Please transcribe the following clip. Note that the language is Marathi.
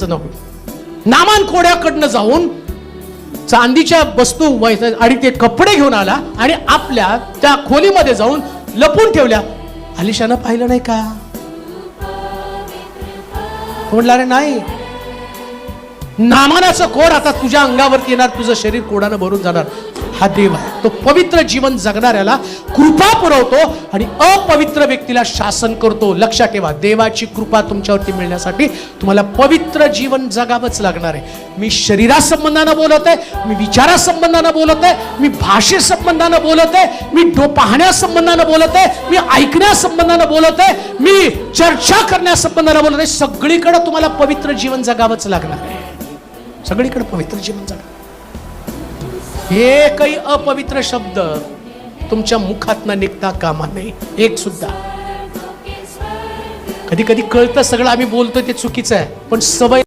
नको नामान खोड्याकडनं जाऊन चांदीच्या वस्तू आणि ते कपडे घेऊन आला आणि आपल्या त्या खोलीमध्ये जाऊन लपून ठेवल्या. अलिशानं पाहिलं नाही का? म्हटलं अरे नाही. नामानाचं कोड आता तुझ्या अंगावरती येणार तुझं शरीर कोडानं भरून जाणार. हा देव आहे. तो पवित्र जीवन जगणाऱ्याला कृपा पुरवतो आणि अपवित्र व्यक्तीला शासन करतो. लक्षात ठेवा देवाची कृपा तुमच्यावरती मिळण्यासाठी तुम्हाला पवित्र जीवन जगावंच लागणार आहे. मी शरीरासंबंधानं बोलत आहे मी विचारासंबंधानं बोलत आहे मी भाषेसंबंधानं बोलत आहे मी डो पाहण्यासंबंधानं बोलत आहे मी ऐकण्यासंबंधानं बोलत आहे मी चर्चा करण्यासंबंधानं बोलत आहे. सगळीकडे तुम्हाला पवित्र जीवन जगावंच लागणार आहे. सगळीकडे पवित्र जीवन जगा एकही अपवित्र शब्द तुमच्या मुखातनं निघता कामा नाही एक सुद्धा. कधी कधी कळतं सगळं आम्ही बोलतोय ते चुकीचं आहे पण सवय